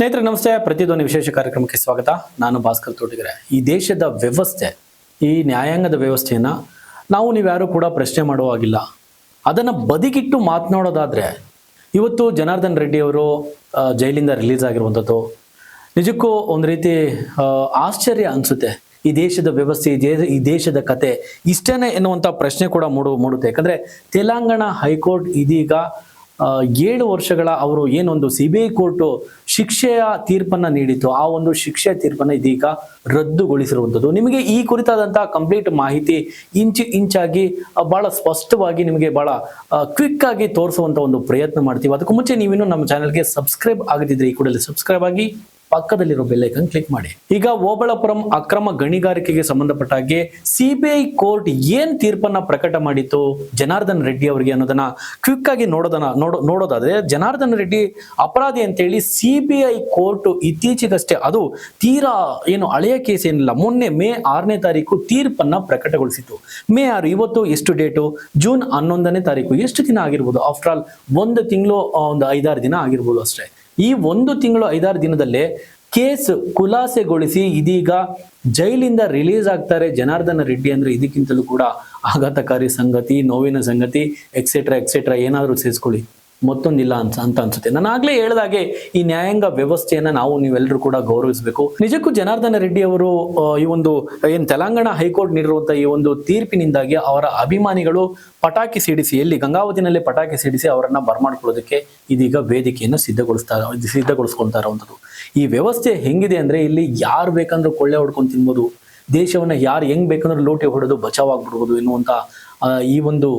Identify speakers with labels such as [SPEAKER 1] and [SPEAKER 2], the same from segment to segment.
[SPEAKER 1] ಸ್ನೇಹಿತರೆ, ನಮಸ್ತೆ. ಪ್ರತಿಧ್ವನಿ ವಿಶೇಷ ಕಾರ್ಯಕ್ರಮಕ್ಕೆ ಸ್ವಾಗತ. ನಾನು ಭಾಸ್ಕರ್ ತೋಟಿಗೆರೆ ಈ ದೇಶದ ವ್ಯವಸ್ಥೆ, ಈ ನ್ಯಾಯಾಂಗದ ವ್ಯವಸ್ಥೆಯನ್ನ ನಾವು ನೀವ್ಯಾರು ಕೂಡ ಪ್ರಶ್ನೆ ಮಾಡುವಾಗಿಲ್ಲ ಅದನ್ನ ಬದಿಗಿಟ್ಟು ಮಾತನಾಡೋದಾದ್ರೆ, ಇವತ್ತು ಜನಾರ್ದನ್ ರೆಡ್ಡಿ ಅವರು ಜೈಲಿಂದ ರಿಲೀಸ್ ಆಗಿರುವಂಥದ್ದು. ನಿಜಕ್ಕೂ ಒಂದು ರೀತಿ ಆಶ್ಚರ್ಯ ಅನಿಸುತ್ತೆ. ಈ ದೇಶದ ವ್ಯವಸ್ಥೆ, ಈ ದೇಶದ ಕತೆ ಇಷ್ಟೇನೆ ಎನ್ನುವಂಥ ಪ್ರಶ್ನೆ ಕೂಡ ಮೂಡು, ಮೂಡುತ್ತೆ. ಯಾಕಂದ್ರೆ ತೆಲಂಗಾಣ ಹೈಕೋರ್ಟ್ ಇದೀಗ ಏಳು ವರ್ಷಗಳ ಅವರು ಏನೊಂದು ಸಿ ಬಿ ಐ ಕೋರ್ಟು ಶಿಕ್ಷೆಯ ತೀರ್ಪನ್ನ ನೀಡಿತ್ತು. ಆ ಒಂದು ಶಿಕ್ಷೆಯ ತೀರ್ಪನ್ನ ಇದೀಗ ರದ್ದುಗೊಳಿಸಿರುವಂಥದ್ದು. ನಿಮಗೆ ಈ ಕುರಿತಾದಂತಹ ಕಂಪ್ಲೀಟ್ ಮಾಹಿತಿ ಇಂಚು ಇಂಚಾಗಿ ಬಹಳ ಸ್ಪಷ್ಟವಾಗಿ ನಿಮಗೆ ಬಹಳ ಕ್ವಿಕ್ ಆಗಿ ತೋರಿಸುವಂತ ಒಂದು ಪ್ರಯತ್ನ ಮಾಡ್ತೀವಿ. ಅದಕ್ಕೂ ಮುಂಚೆ ನೀವಿನ್ನು ನಮ್ಮ ಚಾನೆಲ್ಗೆ ಸಬ್ಸ್ಕ್ರೈಬ್ ಆಗದಿದ್ರೆ ಈ ಕೂಡಲೇ ಸಬ್ಸ್ಕ್ರೈಬ್ ಆಗಿ ಪಕ್ಕದಲ್ಲಿರೋ ಬೆಲ್ಲೈಕನ್ ಕ್ಲಿಕ್ ಮಾಡಿ. ಈಗ ಓಬಳಪುರಂ ಅಕ್ರಮ ಗಣಿಗಾರಿಕೆಗೆ ಸಂಬಂಧಪಟ್ಟ ಹಾಗೆ ಸಿಬಿಐ ಕೋರ್ಟ್ ಏನ್ ತೀರ್ಪನ್ನ ಪ್ರಕಟ ಮಾಡಿತ್ತು? ಜನಾರ್ದನ್ ರೆಡ್ಡಿ ಅವರಿಗೆ ಅನ್ನೋದನ್ನ ಕ್ವಿಕ್ ಆಗಿ ನೋಡೋದನ್ನ ನೋಡೋ, ನೋಡೋದಾದ್ರೆ ಜನಾರ್ದನ್ ರೆಡ್ಡಿ ಅಪರಾಧಿ ಅಂತೇಳಿ ಸಿಬಿಐ ಕೋರ್ಟ್ ಇತ್ತೀಚೆಗಷ್ಟೇ ಅದು ತೀರಾ ಏನು ಹಳೆಯ ಕೇಸ್ ಏನಿಲ್ಲ, ಮೊನ್ನೆ ಮೇ ಆರನೇ ತಾರೀಕು ತೀರ್ಪನ್ನ ಪ್ರಕಟಗೊಳಿಸಿತು ಮೇ ಆರು, ಇವತ್ತು ಎಷ್ಟು ಡೇಟು ಜೂನ್ ಹನ್ನೊಂದನೇ ತಾರೀಕು. ಎಷ್ಟು ದಿನ ಆಗಿರ್ಬೋದು? ಆಫ್ಟರ್ ಆಲ್ ಒಂದು ತಿಂಗಳು ಒಂದು ಐದಾರು ದಿನ ಆಗಿರ್ಬೋದು ಅಷ್ಟೇ. ಈ ಒಂದು ತಿಂಗಳು ಐದಾರು ದಿನದಲ್ಲೇ ಕೇಸ್ ಖುಲಾಸೆಗೊಳಿಸಿ ಇದೀಗ ಜೈಲಿಂದ ರಿಲೀಸ್ ಆಗ್ತಾರೆ ಜನಾರ್ದನ ರೆಡ್ಡಿ ಅಂದ್ರೆ ಇದಕ್ಕಿಂತಲೂ ಕೂಡ ಆಘಾತಕಾರಿ ಸಂಗತಿ, ನೋವಿನ ಸಂಗತಿ ಎಕ್ಸೆಟ್ರಾ ಎಕ್ಸೆಟ್ರಾ ಏನಾದರೂ ಸೇರಿಸ್ಕೊಳ್ಳಿ. ಮತ್ತೊಂದಿಲ್ಲ ಅಂತ ಅಂತ ಅನ್ಸುತ್ತೆ. ನಾನು ಆಗ್ಲೇ ಹೇಳ್ದಾಗೆ ಈ ನ್ಯಾಯಾಂಗ ವ್ಯವಸ್ಥೆಯನ್ನ ನಾವು ನೀವೆಲ್ಲರೂ ಕೂಡ ಗೌರವಿಸಬೇಕು. ನಿಜಕ್ಕೂ ಜನಾರ್ದನ ರೆಡ್ಡಿ ಅವರು ಈ ಒಂದು, ಏನ್ ತೆಲಂಗಾಣ ಹೈಕೋರ್ಟ್ ನೀಡಿರುವಂತಹ ಈ ಒಂದು ತೀರ್ಪಿನಿಂದಾಗಿ ಅವರ ಅಭಿಮಾನಿಗಳು ಪಟಾಕಿ ಸಿಡಿಸಿ, ಎಲ್ಲಿ ಗಂಗಾವತಿನಲ್ಲಿ ಪಟಾಕಿ ಸಿಡಿಸಿ ಅವರನ್ನ ಬರ್ಮಾಡ್ಕೊಳ್ಳೋದಕ್ಕೆ ಇದೀಗ ವೇದಿಕೆಯನ್ನು ಸಿದ್ಧಗೊಳಿಸ್ತಾ ಸಿದ್ಧಗೊಳಿಸ್ಕೊಳ್ತಾ ಇರುವಂಥದ್ದು. ಈ ವ್ಯವಸ್ಥೆ ಹೆಂಗಿದೆ ಅಂದ್ರೆ ಇಲ್ಲಿ ಯಾರು ಬೇಕಂದ್ರೂ ಕೊಳ್ಳೆ ಹೊಡ್ಕೊಂಡು ತಿನ್ಬೋದು. ದೇಶವನ್ನ ಯಾರು ಹೆಂಗ್ ಬೇಕಂದ್ರೂ ಲೋಟಿ ಹೊಡೆದು ಬಚಾವಾಗ್ಬಿಡ್ಬೋದು ಎನ್ನುವಂತ ಈ ಒಂದು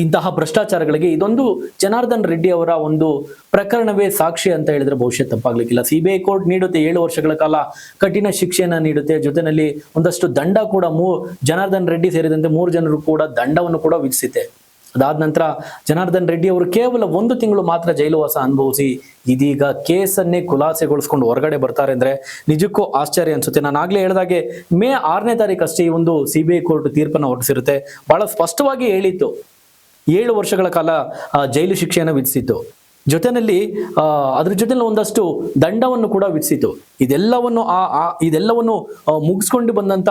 [SPEAKER 1] ಇಂತಹ ಭ್ರಷ್ಟಾಚಾರಗಳಿಗೆ ಇದೊಂದು ಜನಾರ್ದನ್ ರೆಡ್ಡಿ ಅವರ ಒಂದು ಪ್ರಕರಣವೇ ಸಾಕ್ಷಿ ಅಂತ ಹೇಳಿದ್ರೆ ಬಹುಶಃ ತಪ್ಪಾಗ್ಲಿಕ್ಕಿಲ್ಲ. ಸಿಬಿಐ ಕೋರ್ಟ್ ನೀಡುತ್ತೆ, ಏಳು ವರ್ಷಗಳ ಕಾಲ ಕಠಿಣ ಶಿಕ್ಷೆಯನ್ನ ನೀಡುತ್ತೆ. ಜೊತೆಯಲ್ಲಿ ಒಂದಷ್ಟು ದಂಡ ಕೂಡ ಮೂ, ಜನಾರ್ದನ್ ರೆಡ್ಡಿ ಸೇರಿದಂತೆ ಮೂರು ಜನರು ಕೂಡ ದಂಡವನ್ನು ಕೂಡ ವಿಧಿಸಿದೆ ಅದಾದ ನಂತರ ಜನಾರ್ದನ್ ರೆಡ್ಡಿ ಅವರು ಕೇವಲ ಒಂದು ತಿಂಗಳು ಮಾತ್ರ ಜೈಲುವಾಸ ಅನುಭವಿಸಿ ಇದೀಗ ಕೇಸನ್ನೇ ಖುಲಾಸೆಗೊಳಿಸ್ಕೊಂಡು ಹೊರಗಡೆ ಬರ್ತಾರೆ ಅಂದ್ರೆ ನಿಜಕ್ಕೂ ಆಶ್ಚರ್ಯ ಅನ್ಸುತ್ತೆ. ನಾನು ಆಗ್ಲೇ ಹೇಳಿದಾಗೆ ಮೇ ಆರನೇ ತಾರೀಕು ಅಷ್ಟೇ ಈ ಒಂದು ಸಿಬಿಐ ಕೋರ್ಟ್ ತೀರ್ಪನ್ನು ಹೊರಡಿಸಿರುತ್ತೆ. ಬಹಳ ಸ್ಪಷ್ಟವಾಗಿ ಹೇಳಿತ್ತು. ಏಳು ವರ್ಷಗಳ ಕಾಲ ಜೈಲು ಶಿಕ್ಷೆಯನ್ನು ವಿಧಿಸಿತ್ತು. ಜೊತೆನಲ್ಲಿ ಆ, ಅದ್ರ ಜೊತೆಯಲ್ಲಿ ಒಂದಷ್ಟು ದಂಡವನ್ನು ಕೂಡ ವಿಧಿಸಿತು. ಇದೆಲ್ಲವನ್ನು ಆ ಇದೆಲ್ಲವನ್ನು ಮುಗಿಸ್ಕೊಂಡು ಬಂದಂತ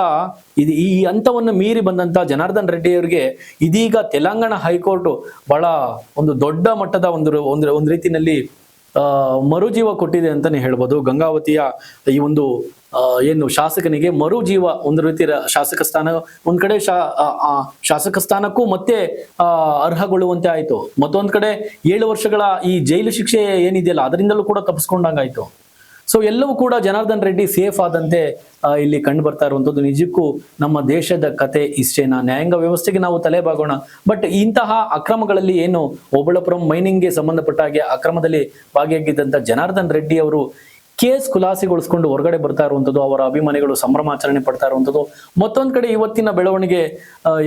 [SPEAKER 1] ಇದು ಈ ಹಂತವನ್ನು ಮೀರಿ ಬಂದಂತ ಜನಾರ್ದನ್ ರೆಡ್ಡಿ ಅವರಿಗೆ ಇದೀಗ ತೆಲಂಗಾಣ ಹೈಕೋರ್ಟ್ ಬಹಳ ಒಂದು ದೊಡ್ಡ ಮಟ್ಟದ ಒಂದು ಒಂದು ಆ, ಮರುಜೀವ ಕೊಟ್ಟಿದೆ ಅಂತಾನೆ ಹೇಳ್ಬೋದು. ಗಂಗಾವತಿಯ ಈ ಒಂದು ಏನು ಶಾಸಕನಿಗೆ ಮರುಜೀವ ಒಂದು ರೀತಿ ಶಾಸಕ ಸ್ಥಾನ, ಒಂದ್ ಕಡೆ ಶಾ ಶಾಸಕ ಸ್ಥಾನಕ್ಕೂ ಮತ್ತೆ ಅರ್ಹಗೊಳ್ಳುವಂತೆ ಆಯ್ತು. ಮತ್ತೊಂದ್ ಕಡೆ ಏಳು ವರ್ಷಗಳ ಈ ಜೈಲು ಶಿಕ್ಷೆ ಏನಿದೆಯಲ್ಲ, ಅದರಿಂದಲೂ ಕೂಡ ತಪ್ಪಿಸ್ಕೊಂಡಂಗಾಯ್ತು. ಸೊ ಎಲ್ಲವೂ ಕೂಡ ಜನಾರ್ದನ್ ರೆಡ್ಡಿ ಸೇಫ್ ಆದಂತೆ ಇಲ್ಲಿ ಕಂಡು ಬರ್ತಾ ಇರುವಂತದ್ದು ನಿಜಕ್ಕೂ ನಮ್ಮ ದೇಶದ ಕತೆ ಇಷ್ಟೇನಾ? ನ್ಯಾಯಾಂಗ ವ್ಯವಸ್ಥೆಗೆ ನಾವು ತಲೆ ಬಾಗೋಣ ಬಟ್ ಇಂತಹ ಅಕ್ರಮಗಳಲ್ಲಿ ಏನು ಓಬಳಪುರಂ ಮೈನಿಂಗ್ಗೆ ಸಂಬಂಧಪಟ್ಟ ಹಾಗೆ ಅಕ್ರಮದಲ್ಲಿ ಭಾಗಿಯಾಗಿದ್ದಂತ ಜನಾರ್ದನ್ ರೆಡ್ಡಿ ಅವರು ಕೇಸ್ ಖುಲಾಸೆಗೊಳಿಸ್ಕೊಂಡು ಹೊರಗಡೆ ಬರ್ತಾ ಇರುವಂಥದ್ದು, ಅವರ ಅಭಿಮಾನಿಗಳು ಸಂಭ್ರಮಾಚರಣೆ ಪಡ್ತಾ ಇರುವಂಥದ್ದು. ಮತ್ತೊಂದು ಕಡೆ ಇವತ್ತಿನ ಬೆಳವಣಿಗೆ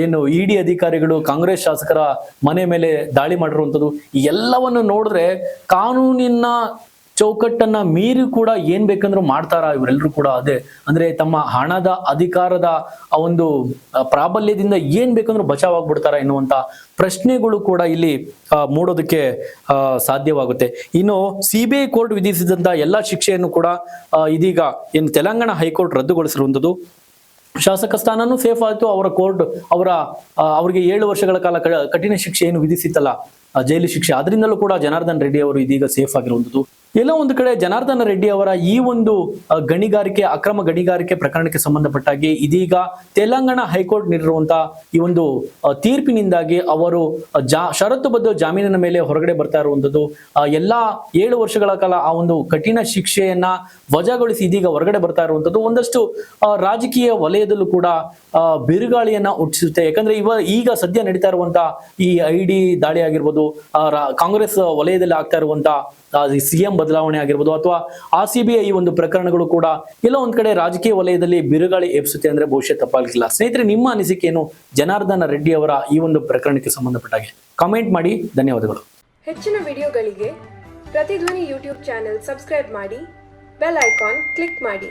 [SPEAKER 1] ಏನು ಇಡಿ ಅಧಿಕಾರಿಗಳು, ಕಾಂಗ್ರೆಸ್ ಶಾಸಕರ ಮನೆ ಮೇಲೆ ದಾಳಿ ಮಾಡಿರುವಂಥದ್ದು. ಎಲ್ಲವನ್ನು ನೋಡಿದ್ರೆ ಕಾನೂನಿನ ಚೌಕಟ್ಟನ್ನ ಮೀರಿ ಕೂಡ ಏನ್ ಬೇಕಂದ್ರೂ ಮಾಡ್ತಾರ ಇವರೆಲ್ಲರೂ ಕೂಡ ಅದೇ. ಅಂದ್ರೆ ತಮ್ಮ ಹಣದ ಅಧಿಕಾರದ ಆ ಒಂದು ಪ್ರಾಬಲ್ಯದಿಂದ ಏನ್ ಬೇಕಂದ್ರೂ ಬಚಾವಾಗ್ಬಿಡ್ತಾರ ಎನ್ನುವಂತ ಪ್ರಶ್ನೆಗಳು ಕೂಡ ಇಲ್ಲಿ ಮೂಡೋದಕ್ಕೆ ಸಾಧ್ಯವಾಗುತ್ತೆ. ಇನ್ನು ಸಿಬಿಐ ಕೋರ್ಟ್ ವಿಧಿಸಿದಂತ ಎಲ್ಲಾ ಶಿಕ್ಷೆಯನ್ನು ಕೂಡ ಇದೀಗ ಏನು ತೆಲಂಗಾಣ ಹೈಕೋರ್ಟ್ ರದ್ದುಗೊಳಿಸಿರುವಂಥದ್ದು. ಶಾಸಕ ಸ್ಥಾನನೂ ಸೇಫ್ ಆಯ್ತು, ಅವರ ಕೋರ್ಟ್, ಅವರ ಅವರಿಗೆ ಏಳು ವರ್ಷಗಳ ಕಾಲ ಕಠಿಣ ಶಿಕ್ಷೆ ಏನು ವಿಧಿಸಿತ್ತಲ್ಲ ಜೈಲು ಶಿಕ್ಷೆ. ಅದರಿಂದಲೂ ಕೂಡ ಜನಾರ್ದನ್ ರೆಡ್ಡಿ ಅವರು ಇದೀಗ ಸೇಫ್ ಆಗಿರುವಂಥದ್ದು. ಎಲ್ಲೋ ಒಂದು ಕಡೆ ಜನಾರ್ದನ ರೆಡ್ಡಿ ಅವರ ಈ ಒಂದು ಗಣಿಗಾರಿಕೆ, ಅಕ್ರಮ ಗಣಿಗಾರಿಕೆ ಪ್ರಕರಣಕ್ಕೆ ಸಂಬಂಧಪಟ್ಟಾಗಿ ಇದೀಗ ತೆಲಂಗಾಣ ಹೈಕೋರ್ಟ್ ನೀಡಿರುವಂತಹ ಈ ಒಂದು ತೀರ್ಪಿನಿಂದಾಗಿ ಅವರು ಜಾ, ಷರತ್ತುಬದ್ಧ ಜಾಮೀನಿನ ಮೇಲೆ ಹೊರಗಡೆ ಬರ್ತಾ ಇರುವಂಥದ್ದು ಎಲ್ಲಾ ಏಳು ವರ್ಷಗಳ ಕಾಲ ಆ ಒಂದು ಕಠಿಣ ಶಿಕ್ಷೆಯನ್ನ ವಜಾಗೊಳಿಸಿ ಇದೀಗ ಹೊರಗಡೆ ಬರ್ತಾ ಇರುವಂಥದ್ದು, ಒಂದಷ್ಟು ರಾಜಕೀಯ ವಲಯದಲ್ಲೂ ಕೂಡ ಬಿರುಗಾಳಿಯನ್ನ ಹುಟ್ಟಿಸುತ್ತೆ. ಯಾಕಂದ್ರೆ ಇವ, ಈಗ ಸದ್ಯ ನಡೀತಾ ಇರುವಂತಹ ಈ ಐ ಡಿ ದಾಳಿ ಆಗಿರ್ಬೋದು ಕಾಂಗ್ರೆಸ್ ವಲಯದಲ್ಲಿ ಆಗ್ತಾ ಇರುವಂತ ಸಿಎಂ ಬದಲಾವಣೆ ಆಗಿರ್ಬೋದು ಅಥವಾ ಆರ್ ಸಿ ಬಿ ಈ ಒಂದು ಪ್ರಕರಣಗಳು ಕೂಡ ಎಲ್ಲ ಒಂದ್ ಕಡೆ ರಾಜಕೀಯ ವಲಯದಲ್ಲಿ ಬಿರುಗಾಳಿ ಎಬ್ಸುತ್ತೆ ಅಂದ್ರೆ ಭವಿಷ್ಯ ತಪ್ಪಾಗಿಲ್ಲ ಸ್ನೇಹಿತರೆ, ನಿಮ್ಮ ಅನಿಸಿಕೆ ಏನು ಜನಾರ್ದನ ರೆಡ್ಡಿ ಅವರ ಈ ಒಂದು ಪ್ರಕರಣಕ್ಕೆ ಸಂಬಂಧಪಟ್ಟಾಗೆ ಕಾಮೆಂಟ್ ಮಾಡಿ. ಧನ್ಯವಾದಗಳು.
[SPEAKER 2] ಹೆಚ್ಚಿನ ವಿಡಿಯೋಗಳಿಗೆ ಪ್ರತಿಧ್ವನಿ ಯೂಟ್ಯೂಬ್ ಚಾನೆಲ್ ಸಬ್ಸ್ಕ್ರೈಬ್ ಮಾಡಿ. ಬೆಲ್ ಐಕಾನ್ ಕ್ಲಿಕ್ ಮಾಡಿ.